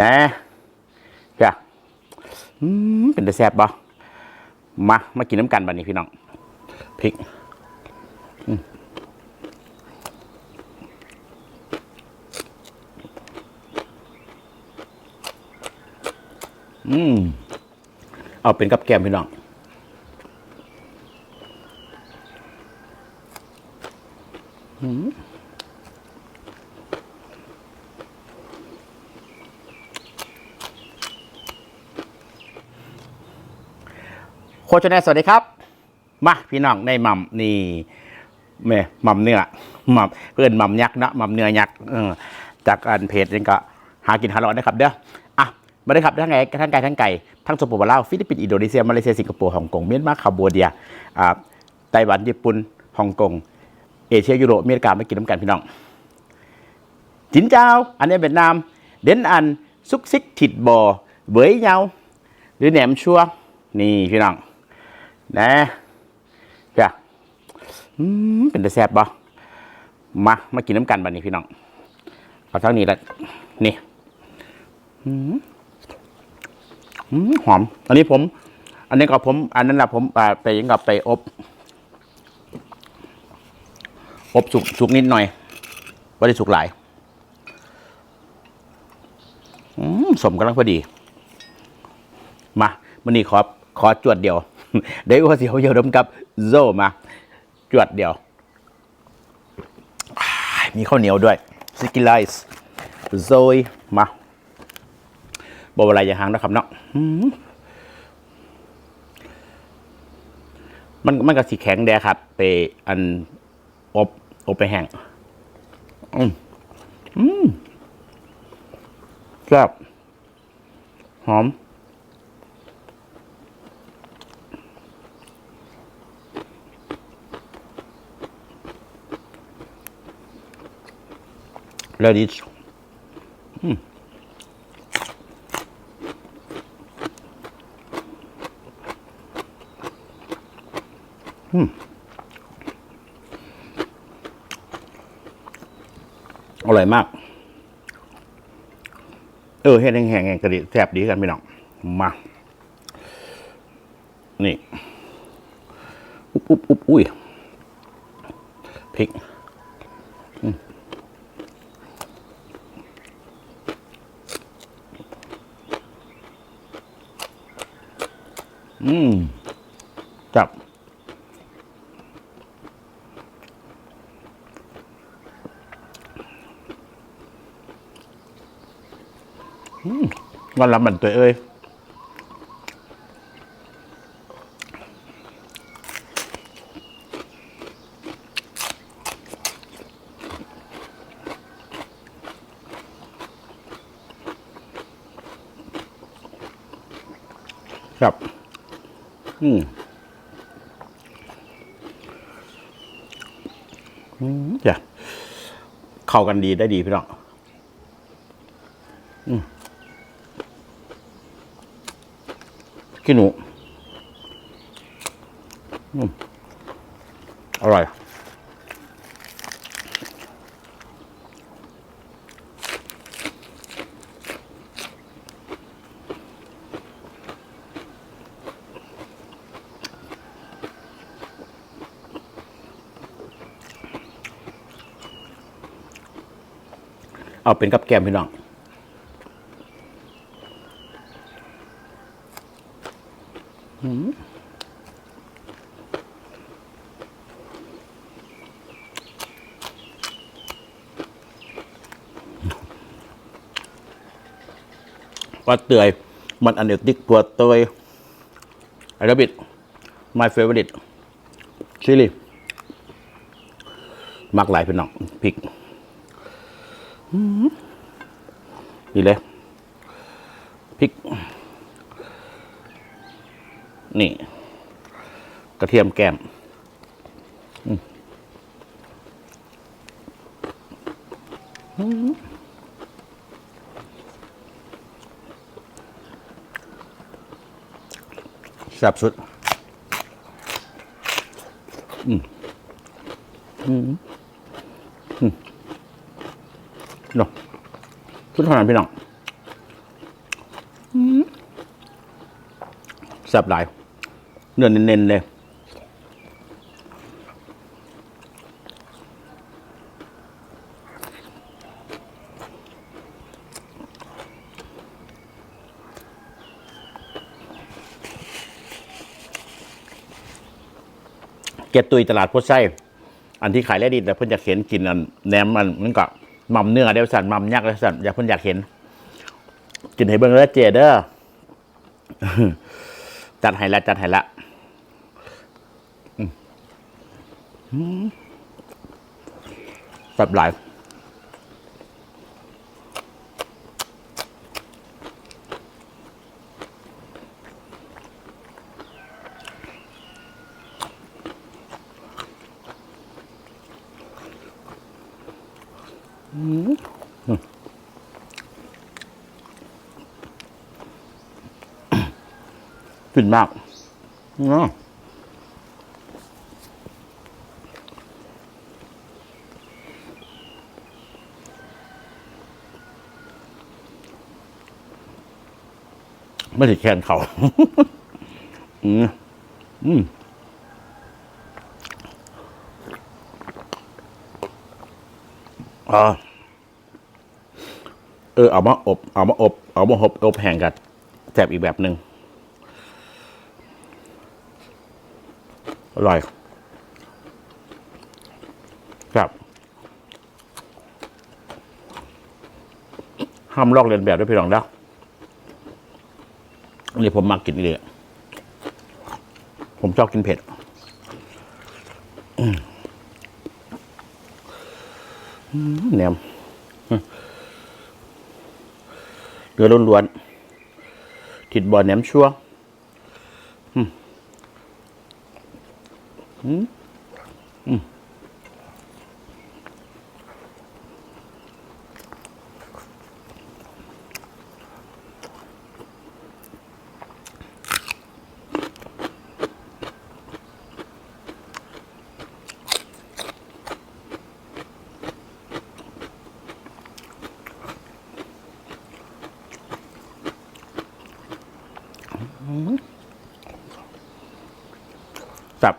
นะจ้ะอืมเป็นแต่แซ่บบ่มามากินน้ำกันบัดนี้พี่น้องพริกอืมเอาเป็นกับแกมพี่น้องโคชแนสวัสดีครับ มาพี่น้องในหม่ำนี่แม่หม่ำเนื้อหม่ำเพื่อนหม่ำยักษ์นะหม่ำเนื้อยักษ์จากอันเพจนี่ก็หากินหาร้อนนะครับเด้ออะมาได้ครับทั้งไงทั้งไก่ทั้งไก่ทั้งสปปลาวฟิลิปปินส์อินโดนีเซียมาเลเซียสิงคโปร์ฮ่องกงเมียนมาคาโบเดียอ่าไต้หวันญี่ปุ่นฮ่องกงเอเชียยุโรปอเมริกามากินน้ำกันพี่น้องจินเจ้า อันนี้เวียดนาม เด่นอันซุกซิกถิดบอเบยเยาหรือแหนมชัวนี่พี่น้อง นะจ้ะอืมเป็นแต่แซ่บบ่มามากินน้ำกันบัดนี้พี่น้องเอาเท่านี้ละนี่อืมหอม อันนี้ผม อันนี้ก็ผม อันนั้นละผมไปยังกับไปอบ อบสุกสุกนิดหน่อยไม่ได้สุกหลายอืมสมกำลังพอดี มาวันนี้ขอขอจวดเดียว เดี๋ยวว่าเสียวเยอะดมกับโซมา จวดเดียว มีข้าวเหนียวด้วยสกิลไลส์โซยมาบอะไรอย่างหางนะครับเนาะมมันมันก็สีแข็งแดครับ ไปอันอบอบไปแห้งอืมอืมแซ่บหอม แล้วดิอืมอืมอร่อยมาก เออเฮ็ดแห้งๆกระดิแซ่บดีกันพี่น้อง มา นี่ อุ๊บอุ๊บอุ๊บอุ้ยพริก อืม จับ อืมวันละมันตัวเอ้ยครับ อืมอืมจ้ะเข้ากันดีได้ดีพี่น้องอืมขี้หนู อืม อร่อย เอาเป็นกับแกมพี่น้องปลาเตยมันอันเดติกตัวเตยไอรบิด my favorite ชิลีมักหลายพี่น้องพริก ดีเลยพริก นี่ กระเทียมแก้มแซ่บสุด อืม อืม อืม น้องทุกท่านพี่น้องแซ่บหลายเนื้อเน้นๆเลยเก็บตุยตลาดโพไส้อันที่ขายและดิแต่เพิ่นจะเขียนกินอันแหนมมันมันก็ หม่ำเนื้อเดียวสันหม่ำยักษ์เดียวสันอยากเพิ่นอยากเห็น กินให้เบิ่งแล้วเจเด้อจัดให้ละจัดให้ละอืมอืมแซ่บหลาย ฟินมากอืมไม่ถึงแคนเขา อืม อืม อเออเอามาอบเอามาอบเอามาอบอบแห้งกับแสบอีกแบบหนึ่งอร่อยครับห้ามลอกเลียนแบบด้วยพี่น้องนะนนี้ผมมักกินเลยอะผมชอบกินเผ็ด อืม แหนมเนื้อล้วนๆทิดบ่อแหนมชัวอืม จับ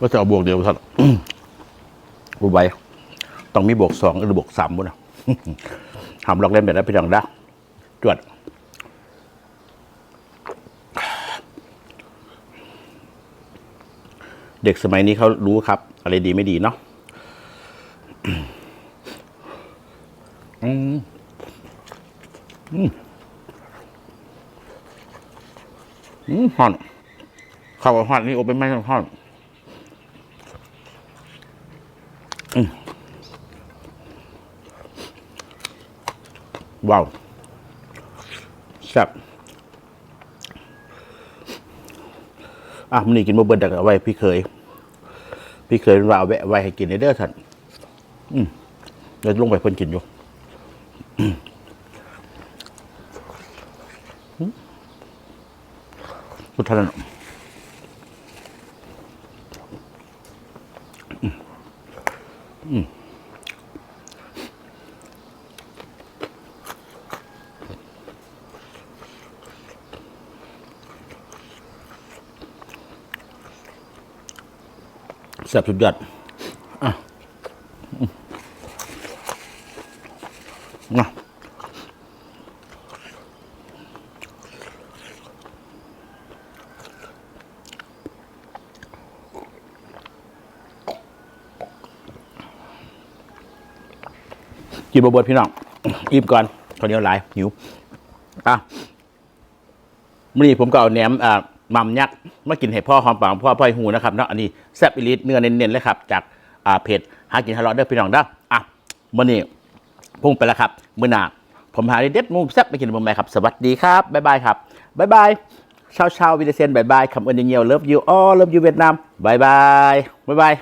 ก็จะเอาบวกเดียวสักบูใบต้องมีบวกสองหรือบวกสามบุนะทำลอกเล่นแบบนั้นไปจังได้จวดเด็กสมัยนี้เขารู้ครับ อะไรดีไม่ดีเนาะ อืมอืมอืม ห่อนข้าวห่อนนี่อบเป็นไม้ห่อนว้าวแซ่บอะมันนี่กินมาเบิดดักเอาไว้พี่เคย พี่เคยว่าเอาไว้ไว้ให้กินในเด้อท่านอืมเดี๋ยวลงไปเพิ่นกินอยู่ สุด ท่านแซ่บสุดยอดอะอืมนะ กินบะบดพี่น้องอิ่มก่อนตอนนี้หลายหิวอะมื่อนี้ผมก็เอาแหนมอ่ามัมยักษ์มากินให้พ่อหอมปากพ่อพ่อให้หูนะครับเนาะอันนี้แซ่บอิลิทเนื้อเน้นๆเลยครับ จากอ่าเพจหากินฮาร์ลเดอร์พี่น้องเด้ออะมื่อนี้พุ่งไปแล้วครับมื่อหน้าผมหาเด็ดมุมแซ่บไปกินบนไหมครับ สวัสดีครับบ๊ายบายครับบ๊ายบายชาวชาววิเดเซนบ๊ายบายคำเอิญเงียวเลิฟยูออเลิฟยูเวียดนามบ๊ายบายบ๊ายบาย